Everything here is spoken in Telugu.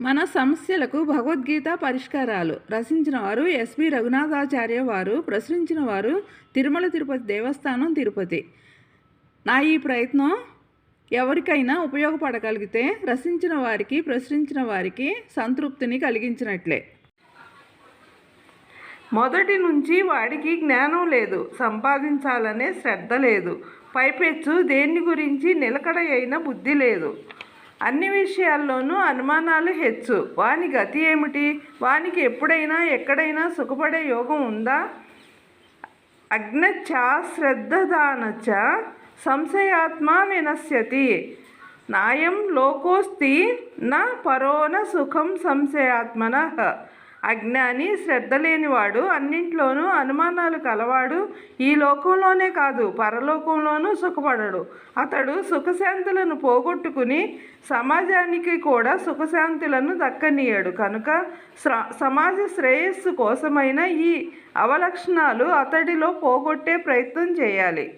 మన సమస్యలకు భగవద్గీత పరిష్కారాలు. రచించిన వారు ఎస్వి రఘునాథాచార్య వారు ప్రచురించిన వారు తిరుమల తిరుపతి దేవస్థానం తిరుపతి. నా ఈ ప్రయత్నం ఎవరికైనా ఉపయోగపడగలిగితే రచించిన వారికి ప్రచురించిన వారికి సంతృప్తిని కలిగించినట్లే. మొదటి నుంచి వాడికి జ్ఞానం లేదు సంపాదించాలనే శ్రద్ధ లేదు. పైపెచ్చు దేని గురించి నిలకడ అయిన బుద్ధి లేదు. అన్ని విషయాల్లోనూ అనుమానాలు హెచ్చు. వాని గతి ఏమిటి? వానికి ఎప్పుడైనా ఎక్కడైనా సుఖపడే యోగం ఉందా? అజ్ఞచ్చ శ్రద్ధదానచ సంశయాత్మ వినశ్యతి. నాయం లోకోస్తి నా పరోన సుఖం సంశయాత్మన. అజ్ఞాని శ్రద్ధ లేనివాడు అన్నింట్లోనూ అనుమానాలు కలవాడు ఈ లోకంలోనే కాదు పరలోకంలోనూ సుఖపడడు. అతడు సుఖశాంతులను పోగొట్టుకుని సమాజానికి కూడా సుఖశాంతులను దక్కనీయడు. కనుక సమాజ శ్రేయస్సు కోసమైన ఈ అవలక్షణాలు అతడిలో పోగొట్టే ప్రయత్నం చేయాలి.